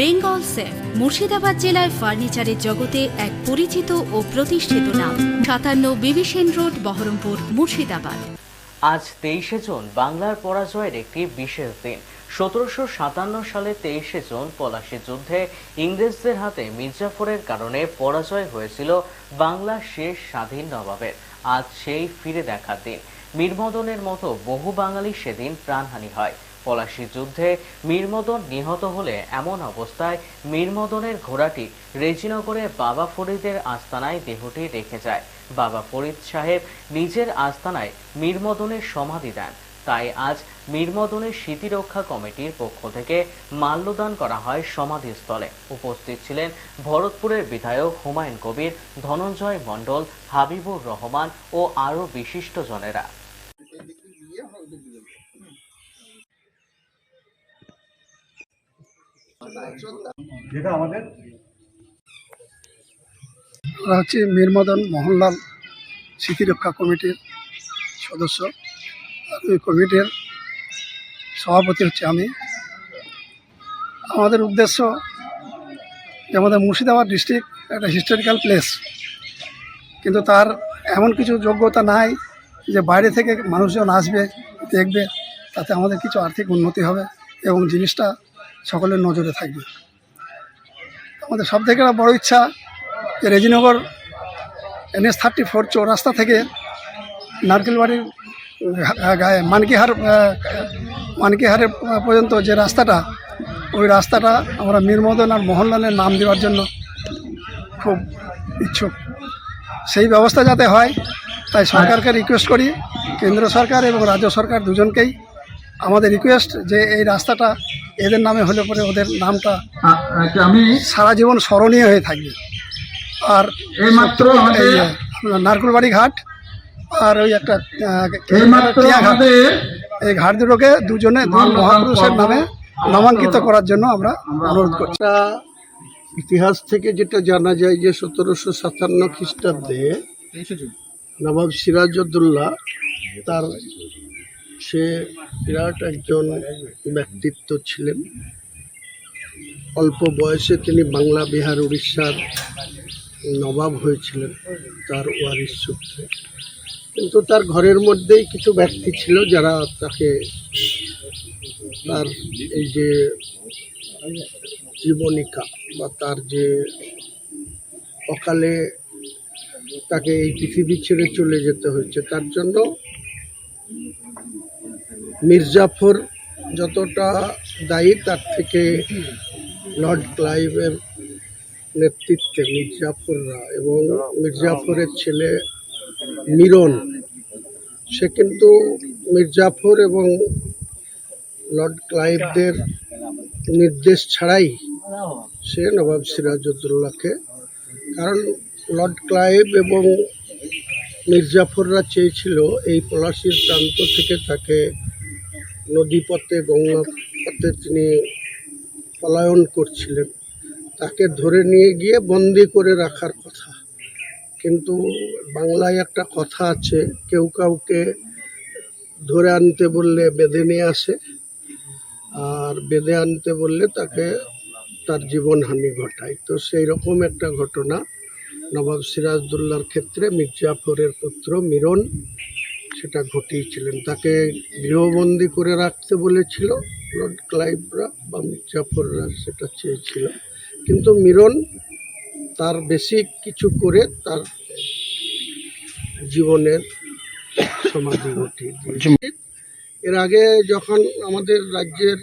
Bengal safe, Murshidabad জেলায় ফার্নিচারের জগতে এক পরিচিত ও প্রতিষ্ঠিত নাম। সাতান্ন বিবিসেন রোড, বহরমপুর, মুর্শিদাবাদ। আজ তেইশে জুন, বাংলার পরাজয়ের একটি বিশেষ দিন। সতেরোশো সাতান্ন সালে তেইশে জুন, পলাশী যুদ্ধে ইংরেজদের হাতে মির্জাফরের কারণে পরাজয় হয়েছিল বাংলার শেষ স্বাধীন নবাবের। আজ সেই ফিরে দেখার দিন। মীরমদনের মতো বহু বাঙালি সেদিন প্রাণহানি হয়। পলাশী যুদ্ধে মীরমদন নিহত হলে এমন অবস্থায় মীরমদনের ঘোড়াটি রেজিনগরে বাবা ফরিদের আস্তানায় দেহটি রেখে যায়। বাবা ফরিদ সাহেব নিজের আস্তানায় মীরমদনের সমাধি দেন। তাই আজ মীরমদনের স্মৃতিরক্ষা কমিটির পক্ষ থেকে মাল্যদান করা হয় সমাধিস্থলে। উপস্থিত ছিলেন ভরতপুরের বিধায়ক হুমায়ুন কবির, ধনঞ্জয় মণ্ডল, হাবিবুর রহমান ও আরও বিশিষ্টজনেরা আমাদের আমরা হচ্ছে মীরমদন মোহনলাল স্মৃতিরক্ষা কমিটির সদস্য। ওই কমিটির সভাপতি হচ্ছে আমি। আমাদের উদ্দেশ্য যে আমাদের মুর্শিদাবাদ ডিস্ট্রিক্ট একটা হিস্টোরিক্যাল প্লেস কিন্তু তার এমন কিছু যোগ্যতা নাই যে বাইরে থেকে মানুষজন আসবে, দেখবে, তাতে আমাদের কিছু আর্থিক উন্নতি হবে এবং জিনিসটা সকলের নজরে থাকবে। আমাদের সব থেকে বড় ইচ্ছা যে রেজিনগর এনএস থার্টি ফোর চৌরাস্তা থেকে নারকেলবাড়ির গায়ে মানকিহার মানকিহারের পর্যন্ত যে রাস্তাটা, ওই রাস্তাটা আমরা মীরমদন আর মোহনলালের নাম দেওয়ার জন্য খুব ইচ্ছুক। সেই ব্যবস্থা যাতে হয়, তাই সরকারকে রিকোয়েস্ট করি, কেন্দ্র সরকার এবং রাজ্য সরকার দুজনকেই আমাদের রিকোয়েস্ট যে এই রাস্তাটা এদের নামে হলে পরে ওদের নামটা আমি? সারা জীবন স্মরণীয় হয়ে থাকবে। আর এইমাত্র নারকুলবাড়ি ঘাট আর ওই একটা ঘাট। এই ঘাট দুটোকে দুজনে মহাপুরুষের নামে নামাঙ্কিত করার জন্য আমরা অনুরোধ করছি। ইতিহাস থেকে যেটা জানা যায় যে সতেরোশো সাতান্ন খ্রিস্টাব্দে নবাব সিরাজউদ্দৌলা তার সে বিরাট একজন ব্যক্তিত্ব ছিলেন। অল্প বয়সে তিনি বাংলা, বিহার, উড়িষ্যার নবাব হয়েছিলেন তার ওয়ারিস সূত্রে। কিন্তু তার ঘরের মধ্যেই কিছু ব্যক্তি ছিল যারা তাকে তার এই যে জীবনিকা বা তার যে অকালে তাকে এই পৃথিবী ছেড়ে চলে যেতে হয়েছে, তার জন্য মির্জাফর যতটা দায়ী, তার থেকে লর্ড ক্লাইভের নেতৃত্বে মির্জাফররা এবং মির্জাফরের ছেলে মিরন, সে কিন্তু মির্জাফর এবং লর্ড ক্লাইভদের নির্দেশ ছাড়াই সে নবাব সিরাজউদ্দৌলাকে, কারণ লর্ড ক্লাইভ এবং মির্জাফররা চেয়েছিল এই পলাশির প্রান্ত থেকে তাকে নদীপথে গঙ্গা পথে তিনি পলায়ন করছিলেন। তাকে ধরে নিয়ে গিয়ে বন্দি করে রাখার কথা। কিন্তু বাংলায় একটা কথা আছে, কেউ কাউকে ধরে আনতে বললে বেঁধে নিয়ে আসে, আর বেঁধে আনতে বললে তাকে তার জীবনহানি ঘটায়। তো সেই রকম একটা ঘটনা নবাব সিরাজদুল্লার ক্ষেত্রে মির্জাফরের পুত্র মিরন সেটা ঘটিয়েছিলেন। তাকে গৃহবন্দী করে রাখতে বলেছিল লর্ড ক্লাইভরা বা মির্জাফররা সেটা চেয়েছিল। কিন্তু মিরন তার বেশি কিছু করে তার জীবনের সমাধি ঘটিয়ে এর আগে যখন আমাদের রাজ্যের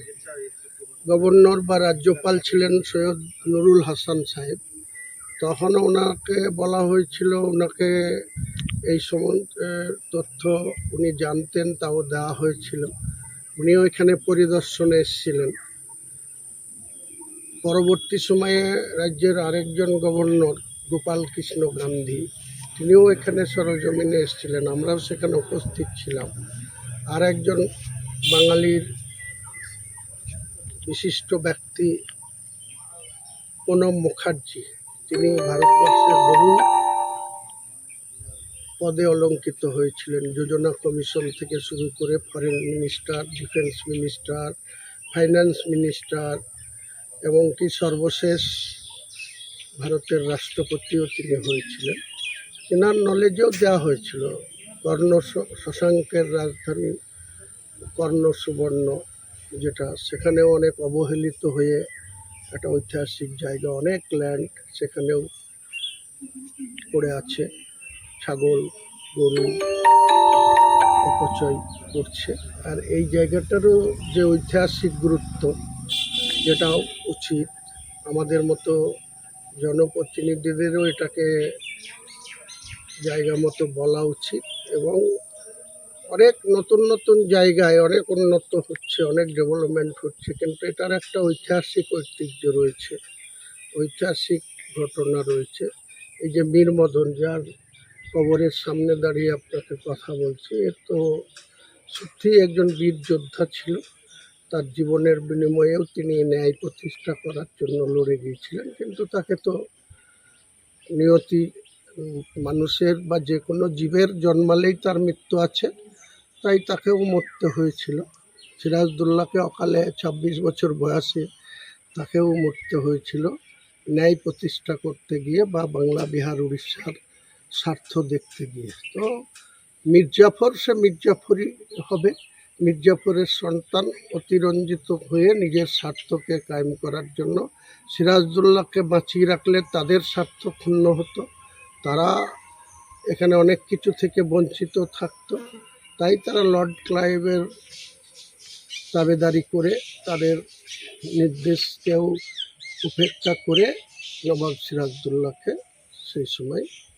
গভর্নর বা রাজ্যপাল ছিলেন সৈয়দ নুরুল হাসান সাহেব, তখন ওনাকে বলা হয়েছিল, ওনাকে এই সম্বন্ধে তথ্য উনি জানতেন, তাও দেওয়া হয়েছিল। উনিও এখানে পরিদর্শনে এসেছিলেন। পরবর্তী সময়ে রাজ্যের আরেকজন গভর্নর গোপাল কৃষ্ণ গান্ধী, তিনিও এখানে সরজমিনে এসেছিলেন। আমরাও সেখানে উপস্থিত ছিলাম। আর একজন বাঙালির বিশিষ্ট ব্যক্তি, প্রণব মুখার্জি, তিনি ভারতবর্ষের বহু পদে অলঙ্কিত হয়েছিলেন। যোজনা কমিশন থেকে শুরু করে foreign minister, defence minister, finance minister এবং কি সর্বশেষ ভারতের রাষ্ট্রপতিও তিনি হয়েছিলেন। এনার নলেজও দেওয়া হয়েছিল। কর্ণ শশাঙ্কের রাজধানী কর্ণ সুবর্ণ, যেটা সেখানেও অনেক অবহেলিত হয়ে একটা ঐতিহাসিক জায়গা, অনেক ল্যান্ড সেখানেও পড়ে আছে। ছাগল, গরু অপচয় করছে। আর এই জায়গাটারও যে ঐতিহাসিক গুরুত্ব যেটা উচিত। আমাদের মতো জনপ্রতিনিধিদেরও এটাকে জায়গা মতো বলা উচিত এবং অনেক নতুন নতুন জায়গায় অনেক উন্নত হচ্ছে, অনেক ডেভেলপমেন্ট হচ্ছে, কিন্তু এটার একটা ঐতিহাসিক ঐতিহ্য রয়েছে। ঐতিহাসিক ঘটনা রয়েছে। এই যে মীর মদন যার কবরের সামনে দাঁড়িয়ে আপনাকে কথা বলছি। এর তো সত্যিই একজন বীর যোদ্ধা ছিল। তার জীবনের বিনিময়েও তিনি ন্যায় প্রতিষ্ঠা করার জন্য লড়ে গিয়েছিলেন। কিন্তু তাকে তো নিয়তি মানুষের বা যে কোনো জীবের জন্মালেই তার মৃত্যু আছে, তাই তাকেও মরতে হয়েছিল। সিরাজদুল্লাহকে অকালে ছাব্বিশ বছর বয়সে তাকেও মরতে হয়েছিল। ন্যায় প্রতিষ্ঠা করতে গিয়ে বা বাংলা, বিহার, উড়িষ্যার স্বার্থ দেখতে গিয়ে। তো মির্জাফর, সে মির্জাফরই হবে। মির্জাফরের সন্তান অতিরঞ্জিত হয়ে নিজের স্বার্থকে কায়েম করার জন্য সিরাজদুল্লাহকে বাঁচিয়ে রাখলে তাদের স্বার্থ ক্ষুণ্ণ হতো। তারা এখানে অনেক কিছু থেকে বঞ্চিত থাকত। তাই তারা লর্ড ক্লাইভের দাবেদারি করে তাদের নির্দেশকেও উপেক্ষা করে নবাব সিরাজদুল্লাহকে সেই সময়